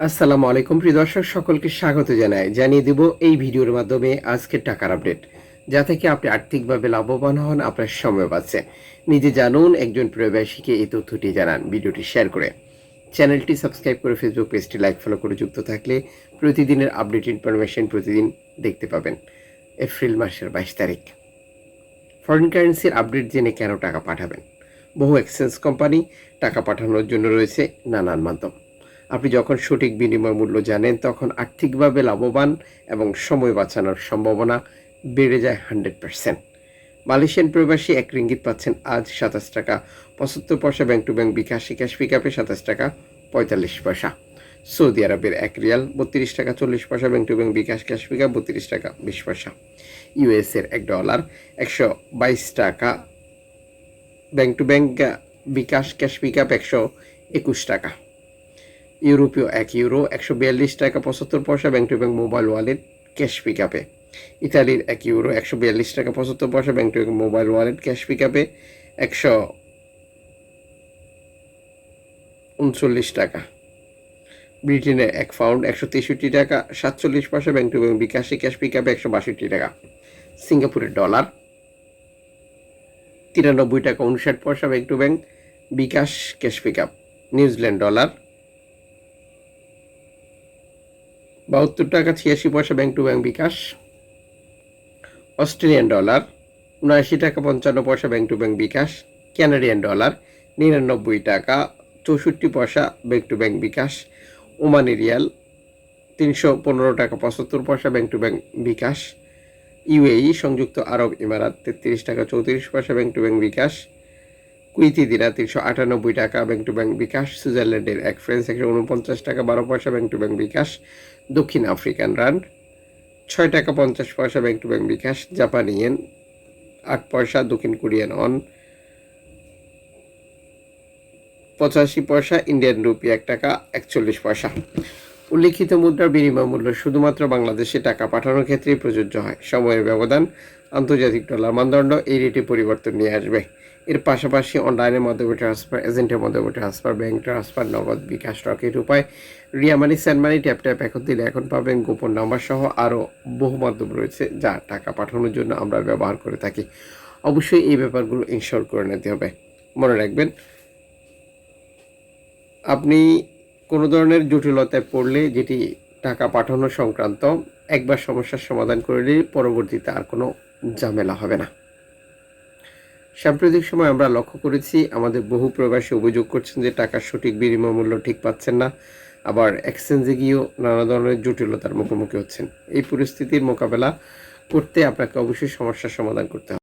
আসসালামু আলাইকুম। প্রিয় দর্শক, সকলকে স্বাগত জানাই। জানিয়ে দেব এই ভিডিওর মাধ্যমে আজকের টাকার আপডেট। যা থেকে আপনি আর্থিকভাবে লাভবান হন, আপনার সময় পাচ্ছে নিজে জানুন, একজন প্রবাসীকে এই তথ্যটি জানান। ভিডিওটি শেয়ার করে চ্যানেলটি সাবস্ক্রাইব করে ফেসবুক পেজটি লাইক, ফলো করে যুক্ত থাকলে প্রতিদিনের আপডেট ইনফরমেশন প্রতিদিন দেখতে পাবেন। এপ্রিল মাসের বাইশ তারিখ। ফরেন কারেন্সির আপডেট জেনে কেন টাকা পাঠাবেন? বহু এক্সচেঞ্জ কোম্পানি টাকা পাঠানোর জন্য রয়েছে নানান মাধ্যম। আপনি যখন সঠিক বিনিময় মূল্য জানেন, তখন আর্থিকভাবে লাভবান এবং সময় বাঁচানোর সম্ভাবনা বেড়ে যায় হান্ড্রেড পার্সেন্ট। মালয়েশিয়ান প্রবাসী এক রিঙ্গিত পাচ্ছেন, আজ সাতাশ টাকা। পঁচাত্তর পয়সা bank to bank bKash, cash পিকআপে সাতাশ টাকা, পঁয়তাল্লিশ পয়সা। সৌদি আরবের এক রিয়াল, বত্রিশ টাকা, চল্লিশ পয়সা bank to bank bKash, cash pickup, বত্রিশ টাকা, বিশ পয়সা। ইউএসের এক ডলার, একশো বাইশ টাকা, bank to bank bKash, cash pickup, একশো একুশ টাকা। ইউরোপীয় এক ইউরো, একশো বিয়াল্লিশ টাকা পঁচাত্তর পয়সা bank to bank mobile wallet, cash পিকআপে। ইতালির এক ইউরো, একশো বিয়াল্লিশ টাকা পঁচাত্তর পয়সা bank to bank mobile wallet, cash পিকআপে একশো উনচল্লিশ টাকা। ব্রিটেনের এক পাউন্ড একশো তেষট্টি টাকা, সাতচল্লিশ পয়সা ব্যাংক টু ব্যাংক বিকাশে ক্যাশ পিকআপে একশো বাষট্টি টাকা। সিঙ্গাপুরের ডলার, তিরানব্বই টাকা উনষাট পয়সা bank to bank bKash, cash pickup. New Zealand dollar বাহাত্তর টাকা ছিয়াশি পয়সা bank to bank bKash. Australian dollar, উনআশি টাকা পঞ্চান্ন পয়সা bank to bank bKash. Canadian dollar, নিরানব্বই টাকা চৌষট্টি পয়সা bank to bank bKash. Omani Real, তিনশো পনেরো টাকা পঁচাত্তর পয়সা bank to bank bKash. UAE, সংযুক্ত আরব ইমারাত তেত্রিশ টাকা চৌত্রিশ পয়সা bank to bank bKash. Kuwaiti দিনা তিনশো আটানব্বই টাকা ব্যাংক টু ব্যাংক বিকাশ। সুইজারল্যান্ডের এক ফ্রেন্স একশো উনপঞ্চাশ টাকা বারো পয়সা ব্যাংক টু ব্যাংক বিকাশ। দক্ষিণ আফ্রিকান রান ছয় টাকা পঞ্চাশ পয়সা ব্যাংক টু ব্যাংক বিকাশ। জাপানি ইয়েন আট পয়সা, দক্ষিণ কোরিয়ান অন পঁচাশি পয়সা। ইন্ডিয়ান রুপি এক টাকা একচল্লিশ পয়সা। উল্লিখিত মুদ্রার বিনিময় মূল্য শুধুমাত্র বাংলাদেশে টাকা পাঠানোর ক্ষেত্রেই প্রযোজ্য হয়। সময়ের ব্যবধান, আন্তর্জাতিক ডলার মানদণ্ড এই রেটে পরিবর্তন নিয়ে আসবে। এর পাশাপাশি অনলাইনের মাধ্যমে ট্রান্সফার এজেন্টের মাধ্যমে transfer bank transfer Nagad bKash, Rocket Upay, Ria money send money tap tap এখন দিলে এখন পাবেন গোপন নাম্বার সহ আরও বহু মাধ্যম রয়েছে যা টাকা পাঠানোর জন্য আমরা ব্যবহার করে থাকি। অবশ্যই এই ব্যাপারগুলো ইনশোর করে নিতে হবে। মনে রাখবেন, আপনি কোনো ধরনের জটিলতায় পড়লে যেটি টাকা পাঠানো সংক্রান্ত একবার সমস্যার সমাধান করে নিলে পরবর্তীতে আর কোনো ঝামেলা হবে না। সাম্প্রতিক সময় আমরা লক্ষ্য করেছি, আমাদের বহু প্রবাসী অভিযোগ করছেন যে টাকার সঠিক বিনিময় মূল্য ঠিক পাচ্ছেন না। আবার এক্সচেঞ্জে গিয়েও নানা ধরনের জটিলতার মুখোমুখি হচ্ছেন। এই পরিস্থিতির মোকাবেলা করতে আপনাকে অবশ্যই সমস্যার সমাধান করতে হবে।